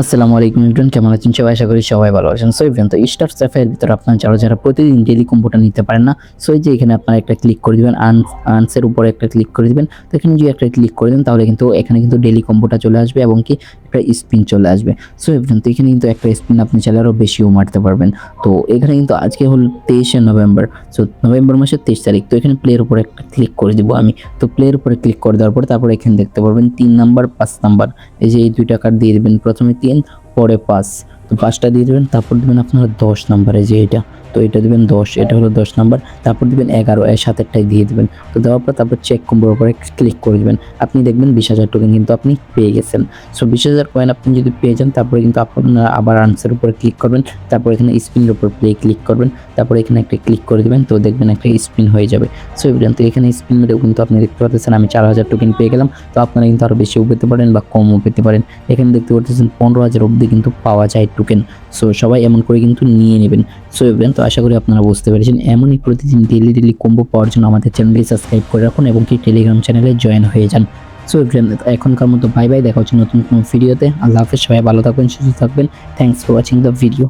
আসসালামু আলাইকুম ইভেন্ট কেমন আছেন? সবাই আশা করি সবাই ভালো আছেন। সো ইভেন তো স্টার স্যাফের ভিতরে আপনার যারা যারা প্রতিদিন ডেলি কম্পোটা নিতে পারেন না, সো এই যে এখানে আপনারা একটা ক্লিক করে দিবেন আনসের উপরে একটা ক্লিক করে দিবেন। তো এখানে যদি একটা ক্লিক করে দেন, তাহলে কিন্তু এখানে কিন্তু ডেলি কম্পোটা চলে আসবে এবং কি একটা স্পিন চলে আসবে। সো ইভেন তো এখানে কিন্তু একটা স্পিন আপনি চাইলে আরও বেশিও মারতে পারবেন। তো, এখানে কিন্তু আজকে হল তেইশে নভেম্বর। সো নভেম্বর মাসের তেইশ তারিখ। তো, এখানে প্লের উপরে একটা ক্লিক করে দিব আমি। তো প্লের উপরে ক্লিক করে দেওয়ার পরে তারপরে এখানে দেখতে পারবেন তিন নাম্বার পাঁচ নাম্বার এই যে, এই দুইটা কার্ড দিয়ে দেবেন। প্রথমে তিন, পরে পাঁচ। তো, পাঁচটা দিয়ে দেবেন, তারপর দেবেন আপনারা দশ নাম্বারে যে এটা তো এটা দেবেন দশ, এটা হলো দশ নাম্বার। তারপর দেবেন এগারো, এর সাতেরটাই দিয়ে দেবেন। তো দেওয়ার পর তারপর চেক কম্বোর উপরে ক্লিক করে দেবেন। আপনি দেখবেন বিশ হাজার টোকেন কিন্তু আপনি পেয়ে গেছেন। সো বিশ হাজার কয়েন আপনি যদি পেয়ে যান, তারপরে কিন্তু আপনারা আবার আনসার উপরে ক্লিক করবেন। তারপর এখানে স্পিনের উপর প্লে ক্লিক করবেন। তারপর এখানে একটা ক্লিক করে দেবেন, তো দেখবেন একটা স্পিন হয়ে যাবে। সো এবার তো এখানে স্পিন মেরেও কিন্তু আপনি দেখতে পাচ্ছেন আমি চার হাজার টোকেন পেয়ে গেলাম। তো আপনারা কিন্তু আরও বেশিও পেতে পারেন বা কমও পেতে পারেন। এখানে দেখতে পাচ্ছেন পনেরো হাজার অবধি কিন্তু পাওয়া যায় টোকেন সো সবাই এমন করে কিন্তু নিয়ে নেবেন। সো এভেন তো আশা করি আপনারা বুঝতে পেরেছেন। এমনই প্রতিদিন ডেলি ডেলি কম্বো পাওয়ার জন্য আমাদের চ্যানেলটি সাবস্ক্রাইব করে রাখুন এবং কি টেলিগ্রাম চ্যানেলে জয়েন হয়ে যান। সো এখনকার মতো বাই বাই দেখা হচ্ছে নতুন কোনো ভিডিওতে আল্লাহ হাফেজ। সবাই ভালো থাকবেন, সুস্থ থাকবেন। Thanks for watching the video